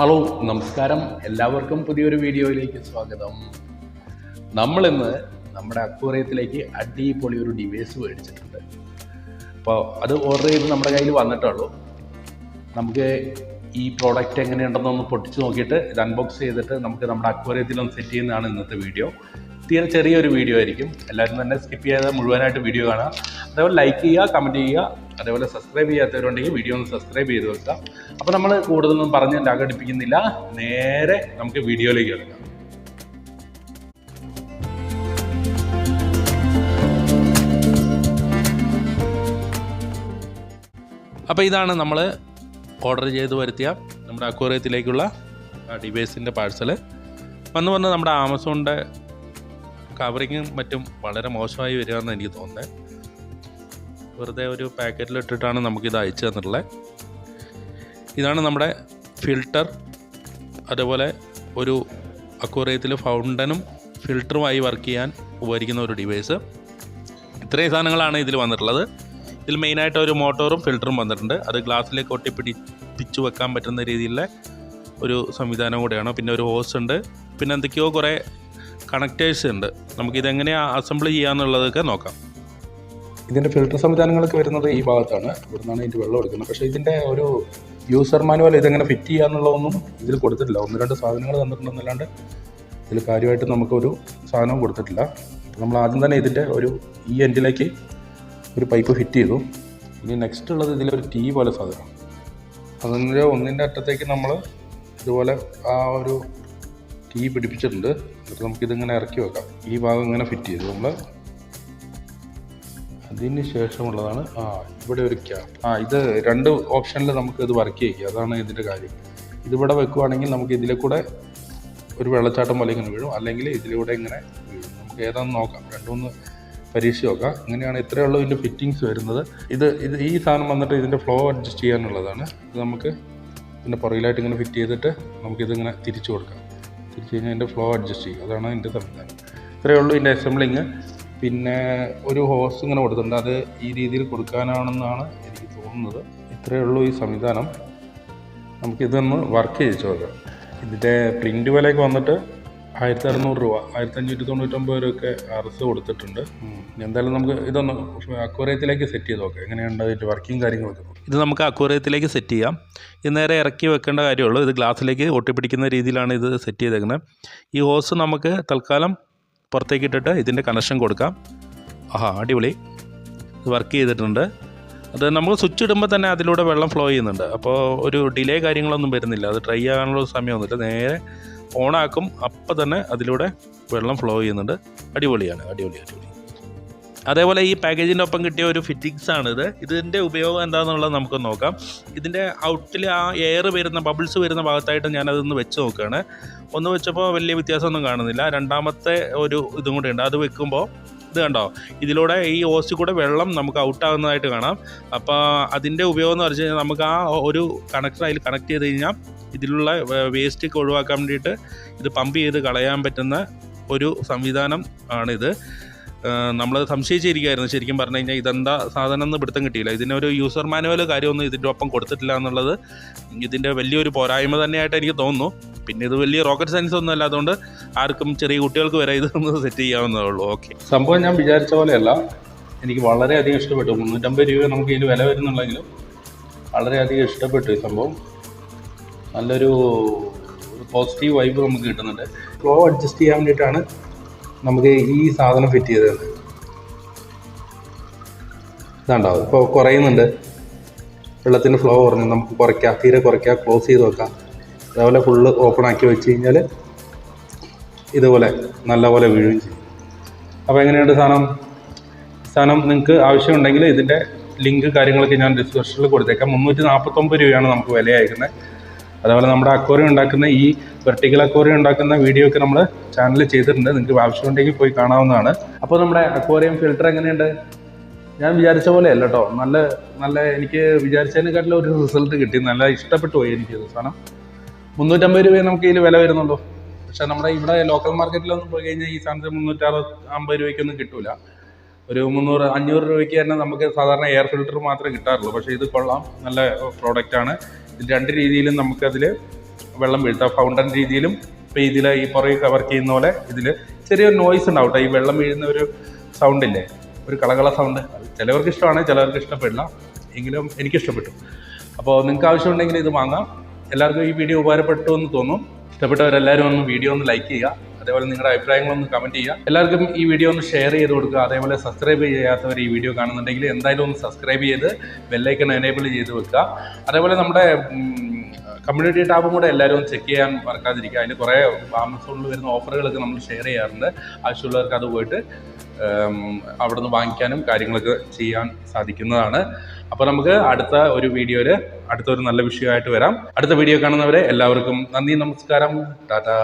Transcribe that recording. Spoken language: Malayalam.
ഹലോ നമസ്കാരം. എല്ലാവർക്കും പുതിയൊരു വീഡിയോയിലേക്ക് സ്വാഗതം. നമ്മളിന്ന് നമ്മുടെ അക്വേറിയത്തിലേക്ക് അടിപൊളി ഒരു ഡിവൈസ് മേടിച്ചിട്ടുണ്ട്. അപ്പോൾ അത് ഓർഡർ ചെയ്ത് നമ്മുടെ കയ്യിൽ വന്നിട്ടുള്ളൂ. നമുക്ക് ഈ പ്രോഡക്റ്റ് എങ്ങനെയുണ്ടെന്നൊന്ന് പൊട്ടിച്ച് നോക്കിയിട്ട് ഇത് അൺബോക്സ് ചെയ്തിട്ട് നമുക്ക് നമ്മുടെ അക്വേറിയത്തിലൊന്ന് സെറ്റ് ചെയ്യുന്നതാണ് ഇന്നത്തെ വീഡിയോ തീരെ ചെറിയൊരു വീഡിയോ ആയിരിക്കും. എല്ലാവരും തന്നെ സ്കിപ്പ് ചെയ്യാതെ മുഴുവനായിട്ട് വീഡിയോ കാണുക. അതേപോലെ ലൈക്ക് ചെയ്യുക കമന്റ് ചെയ്യുക. അതേപോലെ സബ്സ്ക്രൈബ് ചെയ്യാത്തവരുണ്ടെങ്കിൽ വീഡിയോ ഒന്ന് സബ്സ്ക്രൈബ് ചെയ്ത് വെക്കുക. അപ്പോൾ നമ്മൾ കൂടുതലൊന്നും പറഞ്ഞ് ലാഗടിപ്പിക്കുന്നില്ല നേരെ നമുക്ക് വീഡിയോയിലേക്ക് കിടക്കാം അപ്പോൾ ഇതാണ് നമ്മൾ ഓർഡർ ചെയ്ത് വരുത്തിയ നമ്മുടെ അക്വേറിയത്തിലേക്കുള്ള ഡിവൈസിന്റെ പാഴ്സൽ വന്ന് വന്ന് നമ്മുടെ ആമസോണിന്റെ കവറിങ്ങും മറ്റും വളരെ മോശമായി വരികയെന്ന് എനിക്ക് തോന്നുന്നത് വെറുതെ ഒരു പാക്കറ്റിൽ ഇട്ടിട്ടാണ് നമുക്കിത് അയച്ചു തന്നിട്ടുള്ളത്. ഇതാണ് നമ്മുടെ ഫിൽട്ടർ അതുപോലെ ഒരു അക്വറിയത്തിൽ ഫൗണ്ടനും ഫിൽട്ടറുമായി വർക്ക് ചെയ്യാൻ ഉപകരിക്കുന്ന ഒരു ഡിവൈസ് ഇത്രയും സാധനങ്ങളാണ് ഇതിൽ വന്നിട്ടുള്ളത്. ഇതിൽ മെയിനായിട്ട് ഒരു മോട്ടോറും ഫിൽറ്ററും വന്നിട്ടുണ്ട്. അത് ഗ്ലാസ്സിലേക്ക് ഒട്ടിപ്പിടിപ്പിച്ച് വെക്കാൻ പറ്റുന്ന രീതിയിലുള്ള ഒരു സംവിധാനം കൂടെയാണ്. പിന്നെ ഒരു ഹോസ് ഉണ്ട്. പിന്നെ എന്തൊക്കെയോ കുറേ കണക്റ്റേഴ്സ് ഉണ്ട്. നമുക്കിതെങ്ങനെയാണ് അസംബിൾ ചെയ്യാമെന്നുള്ളതൊക്കെ നോക്കാം. ഇതിന്റെ ഫിൽട്ടർ സംവിധാനങ്ങളൊക്കെ വരുന്നത് ഈ ഭാഗത്താണ്. ഇവിടുന്നാണ് ഇതിന്റെ വെള്ളം എടുക്കുന്നത്. പക്ഷേ ഇതിന്റെ ഒരു യൂസർ മാനുവൽ ഇതെങ്ങനെ ഫിറ്റ് ചെയ്യാന്നുള്ളതൊന്നും ഇതിൽ കൊടുത്തിട്ടില്ല. ഒന്ന് രണ്ട് സാധനങ്ങൾ തന്നിട്ടുണ്ടെന്നല്ലാണ്ട് ഇതിൽ കാര്യമായിട്ട് നമുക്കൊരു സാധനവും കൊടുത്തിട്ടില്ല. അപ്പോൾ നമ്മൾ ആദ്യം തന്നെ ഇതിന്റെ ഒരു ഈ എൻഡിലേക്ക് ഒരു പൈപ്പ് ഫിറ്റ് ചെയ്തു. ഇനി നെക്സ്റ്റ് ഉള്ളത് ഇതിലൊരു ടീ പോലെ സാധനമാണ് അതിന്റെ ഒന്നിന്റെ അറ്റത്തേക്ക് നമ്മൾ ഇതുപോലെ ആ ഒരു ടീ പിടിപ്പിച്ചിട്ടുണ്ട്. എന്നിട്ട് നമുക്കിതിങ്ങനെ ഇറക്കി വെക്കാം. ഈ ഭാഗം ഇങ്ങനെ ഫിറ്റ് ചെയ്തു. നമ്മൾ അതിന് ശേഷമുള്ളതാണ് ആ ഇവിടെ ഒരു ക്യാപ് ആ ഇത് രണ്ട് ഓപ്ഷനിൽ നമുക്ക് ഇത് വർക്ക് ചെയ്യിക്കുക അതാണ് ഇതിന്റെ കാര്യം. ഇതിവിടെ വെക്കുവാണെങ്കിൽ നമുക്ക് ഇതിലെ കൂടെ ഒരു വെള്ളച്ചാട്ടം പോലെ ഇങ്ങനെ വീഴും. അല്ലെങ്കിൽ ഇതിലൂടെ ഇങ്ങനെ വീഴും. നമുക്ക് ഏതാണെന്ന് നോക്കാം. രണ്ടുമൂന്ന് പരീക്ഷ നോക്കാം. ഇങ്ങനെയാണ് ഇത്രയേ ഉള്ളൂ ഇതിന്റെ ഫിറ്റിങ്സ് വരുന്നത്. ഇത് ഇത് ഈ സാധനം വന്നിട്ട് ഇതിന്റെ ഫ്ലോ അഡ്ജസ്റ്റ് ചെയ്യാനുള്ളതാണ്. ഇത് നമുക്ക് ഇതിന്റെ പുറകിലായിട്ട് ഇങ്ങനെ ഫിറ്റ് ചെയ്തിട്ട് നമുക്കിതിങ്ങനെ തിരിച്ചു കൊടുക്കാം. തിരിച്ചു കഴിഞ്ഞാൽ ഇതിന്റെ ഫ്ലോ അഡ്ജസ്റ്റ് ചെയ്യും. അതാണ് ഇതിന്റെ സംവിധാനം. ഇത്രയേ ഉള്ളൂ ഇതിന്റെ അസംബ്ലിങ്. പിന്നെ ഒരു ഹോസ് ഇങ്ങനെ കൊടുത്തിട്ടുണ്ട്. അത് ഈ രീതിയിൽ കൊടുക്കാനാണെന്നാണ് എനിക്ക് തോന്നുന്നത്. ഇത്രയേ ഉള്ളൂ ഈ സംവിധാനം. നമുക്കിതൊന്ന് വർക്ക് ചെയ്ത് നോക്കാം. ഇതിന്റെ പ്രിന്റ് വിലയൊക്കെ വന്നിട്ട് ആയിരത്തി അറുന്നൂറ് രൂപ ആയിരത്തി അഞ്ഞൂറ്റി തൊണ്ണൂറ്റൊമ്പത് രൂപയൊക്കെ അറസ് കൊടുത്തിട്ടുണ്ട്. എന്തായാലും നമുക്ക് ഇതൊന്ന് അക്വറിയത്തിലേക്ക് സെറ്റ് ചെയ്ത് നോക്കാം. എങ്ങനെയുണ്ട് അതിന്റെ വർക്കിംഗ് കാര്യങ്ങളൊക്കെ? ഇത് നമുക്ക് അക്വറിയത്തിലേക്ക് സെറ്റ് ചെയ്യാം. ഇത് നേരെ ഇറക്കി വെക്കേണ്ട കാര്യമുള്ളൂ ഇത് ഗ്ലാസ്സിലേക്ക് ഒട്ടിപ്പിടിക്കുന്ന രീതിയിലാണ് ഇത് സെറ്റ് ചെയ്തേക്കുന്നത്. ഈ ഹോസ് നമുക്ക് തൽക്കാലം പുറത്തേക്ക് ഇട്ടിട്ട് ഇതിന്റെ കണക്ഷൻ കൊടുക്കാം. ആഹാ അടിപൊളി. വർക്ക് ചെയ്തിട്ടുണ്ട്. അത് നമ്മൾ സ്വിച്ച് ഇടുമ്പോൾ തന്നെ അതിലൂടെ വെള്ളം ഫ്ലോ ചെയ്യുന്നുണ്ട്. അപ്പോൾ ഒരു ഡിലേ കാര്യങ്ങളൊന്നും വരുന്നില്ല. അത് ഡ്രൈ ആകാനുള്ള സമയമൊന്നുമില്ല. നേരെ ഓണാക്കും അപ്പോൾ തന്നെ അതിലൂടെ വെള്ളം ഫ്ലോ ചെയ്യുന്നുണ്ട്. അടിപൊളിയാണ്. അടിപൊളി അടിപൊളി. അതേപോലെ ഈ പാക്കേജിന്റെ ഒപ്പം കിട്ടിയ ഒരു ഫിറ്റിങ്സ് ആണിത്. ഇതിന്റെ ഉപയോഗം എന്താണെന്നുള്ളത് നമുക്ക് നോക്കാം. ഇതിന്റെ ഔട്ടിൽ ആ എയർ വരുന്ന ബബിൾസ് വരുന്ന ഭാഗത്തായിട്ട് ഞാനതൊന്ന് വെച്ച് നോക്കുകയാണ് ഒന്ന് വെച്ചപ്പോൾ വലിയ വ്യത്യാസമൊന്നും കാണുന്നില്ല. രണ്ടാമത്തെ ഒരു ഇതും കൂടെ ഉണ്ട്. അത് വെക്കുമ്പോൾ ഇത് കണ്ടോ? ഇതിലൂടെ ഈ ഓസിൽ കൂടെ വെള്ളം നമുക്ക് ഔട്ടാകുന്നതായിട്ട് കാണാം. അപ്പോൾ അതിന്റെ ഉപയോഗം എന്ന് പറഞ്ഞു കഴിഞ്ഞാൽ നമുക്ക് ആ ഒരു കണക്ടർ അതിൽ കണക്ട് ചെയ്ത് കഴിഞ്ഞാൽ ഇതിലുള്ള വേസ്റ്റ് ഒഴിവാക്കാൻ വേണ്ടിയിട്ട് ഇത് പമ്പ് ചെയ്ത് കളയാൻ പറ്റുന്ന ഒരു സംവിധാനം ആണിത്. നമ്മൾ സംശയിച്ചിരിക്കുകയായിരുന്നു. ശരിക്കും പറഞ്ഞു കഴിഞ്ഞാൽ ഇതെന്താ സാധനം എന്ന് പിടുത്തം കിട്ടിയില്ല. ഇതിനൊരു യൂസർ മാനുവൽ കാര്യമൊന്നും ഇതിന്റെ ഒപ്പം കൊടുത്തിട്ടില്ല എന്നുള്ളത് ഇതിന്റെ വലിയൊരു പോരായ്മ തന്നെയായിട്ട് എനിക്ക് തോന്നുന്നു. പിന്നെ ഇത് വലിയ റോക്കറ്റ് സയൻസ് ഒന്നും അല്ല. അതുകൊണ്ട് ആർക്കും ചെറിയ കുട്ടികൾക്ക് വരെ ഇതൊന്ന് സെറ്റ് ചെയ്യാവുന്നതേ ഉള്ളൂ. ഓക്കെ സംഭവം ഞാൻ വിചാരിച്ച പോലെയല്ല. എനിക്ക് വളരെയധികം ഇഷ്ടപ്പെട്ടു. മുന്നൂറ്റമ്പത് രൂപ നമുക്ക് ഇതിന് വില വരുന്നുണ്ടെങ്കിലും വളരെയധികം ഇഷ്ടപ്പെട്ടു ഈ സംഭവം. നല്ലൊരു പോസിറ്റീവ് വൈബ് നമുക്ക് കിട്ടുന്നുണ്ട്. ഫ്ലോ അഡ്ജസ്റ്റ് ചെയ്യാൻ വേണ്ടിയിട്ടാണ് നമുക്ക് ഈ സാധനം ഫിറ്റ് ചെയ്ത് തന്നെ ഇതാണ്ടോ? ഇപ്പോൾ കുറയുന്നുണ്ട്. വെള്ളത്തിന്റെ ഫ്ലോ കുറഞ്ഞു. നമുക്ക് കുറയ്ക്കാം. തീരെ കുറയ്ക്കാം. ക്ലോസ് ചെയ്ത് വെക്കാം. അതേപോലെ ഫുള്ള് ഓപ്പൺ ആക്കി വെച്ച് കഴിഞ്ഞാൽ ഇതുപോലെ നല്ലപോലെ വീഴുകയും ചെയ്യും. അപ്പോൾ എങ്ങനെയുണ്ട് സാധനം? സാധനം നിങ്ങൾക്ക് ആവശ്യമുണ്ടെങ്കിൽ ഇതിന്റെ ലിങ്ക് കാര്യങ്ങളൊക്കെ ഞാൻ ഡിസ്ക്രിപ്ഷനിൽ കൊടുത്തേക്കാം. മുന്നൂറ്റി നാൽപ്പത്തൊമ്പത് രൂപയാണ് നമുക്ക് വില അയക്കുന്നത് അതേപോലെ നമ്മുടെ അക്വറിയം ഉണ്ടാക്കുന്ന ഈ വെർട്ടിക്കൽ അക്വറിയം ഉണ്ടാക്കുന്ന വീഡിയോ ഒക്കെ നമ്മൾ ചാനലിൽ ചെയ്തിട്ടുണ്ട്. നിങ്ങൾക്ക് ആവശ്യമുണ്ടെങ്കിൽ പോയി കാണാവുന്നതാണ്. അപ്പോൾ നമ്മുടെ അക്വറിയം ഫിൽട്ടർ എങ്ങനെയുണ്ട്? ഞാൻ വിചാരിച്ച പോലെ അല്ല കേട്ടോ നല്ല നല്ല എനിക്ക് വിചാരിച്ചതിനെക്കാട്ടിലും ഒരു റിസൾട്ട് കിട്ടി. നല്ല ഇഷ്ടപ്പെട്ടു പോയി എനിക്ക് കാരണം സാധനം. മുന്നൂറ്റമ്പത് രൂപയെ നമുക്ക് ഇതിൽ വില വരുന്നുള്ളൂ. പക്ഷെ നമ്മുടെ ഇവിടെ ലോക്കൽ മാർക്കറ്റിലൊന്നും പോയി കഴിഞ്ഞാൽ ഈ സാധനത്തിന് മുന്നൂറ്ററുപത് അമ്പത് രൂപയ്ക്കൊന്നും കിട്ടൂല. ഒരു മുന്നൂറ് അഞ്ഞൂറ് രൂപയ്ക്ക് തന്നെ നമുക്ക് സാധാരണ എയർ ഫിൽറ്റർ മാത്രമേ കിട്ടാറുള്ളൂ. പക്ഷേ ഇത് കൊള്ളാം. നല്ല പ്രോഡക്റ്റാണ് രണ്ട് രീതിയിലും നമുക്കതിൽ വെള്ളം വീഴ്ത്താം ഫൗണ്ടൻ രീതിയിലും ഇപ്പോൾ ഇതിൽ ഈ പുറകെ വർക്ക് ചെയ്യുന്ന പോലെ ഇതിൽ ചെറിയൊരു നോയ്സ് ഉണ്ടാവും. ഈ വെള്ളം വീഴുന്ന ഒരു സൗണ്ട് ഇല്ലേ? ഒരു കളകള സൗണ്ട് ചിലവർക്ക് ഇഷ്ടമാണ് ചിലവർക്ക് ഇഷ്ടപ്പെടില്ല. എങ്കിലും എനിക്ക് ഇഷ്ടപ്പെട്ടു. അപ്പോൾ നിങ്ങൾക്ക് ആവശ്യമുണ്ടെങ്കിൽ ഇത് വാങ്ങാം. എല്ലാവർക്കും ഈ വീഡിയോ ഉപകാരപ്പെട്ടു എന്ന് തോന്നും. ഇഷ്ടപ്പെട്ടവരെല്ലാവരും ഒന്ന് വീഡിയോ ഒന്ന് ലൈക്ക് ചെയ്യുക. അതേപോലെ നിങ്ങളുടെ അഭിപ്രായങ്ങളൊന്ന് കമന്റ് ചെയ്യുക. എല്ലാവർക്കും ഈ വീഡിയോ ഒന്ന് ഷെയർ ചെയ്ത് കൊടുക്കുക. അതേപോലെ സബ്സ്ക്രൈബ് ചെയ്യാത്തവർ ഈ വീഡിയോ കാണുന്നുണ്ടെങ്കിൽ എന്തായാലും ഒന്ന് സബ്സ്ക്രൈബ് ചെയ്ത് ബെല്ലൈക്കൺ എനേബിൾ ചെയ്ത് വെക്കുക. അതേപോലെ നമ്മുടെ കമ്മ്യൂണിറ്റി ടാബും കൂടെ എല്ലാവരും ചെക്ക് ചെയ്യാൻ മറക്കാതിരിക്കുക. അതിന് കുറേ ആമസോണിൽ വരുന്ന ഓഫറുകളൊക്കെ നമ്മൾ ഷെയർ ചെയ്യാറുണ്ട്. ആവശ്യമുള്ളവർക്ക് അത് പോയിട്ട് അവിടെ നിന്ന് വാങ്ങിക്കാനും കാര്യങ്ങളൊക്കെ ചെയ്യാൻ സാധിക്കുന്നതാണ്. അപ്പോൾ നമുക്ക് അടുത്ത ഒരു വീഡിയോയിൽ അടുത്ത ഒരു നല്ല വിഷയമായിട്ട് വരാം. അടുത്ത വീഡിയോ കാണുന്നവരെ എല്ലാവർക്കും നന്ദി നമസ്കാരം. ടാറ്റാ.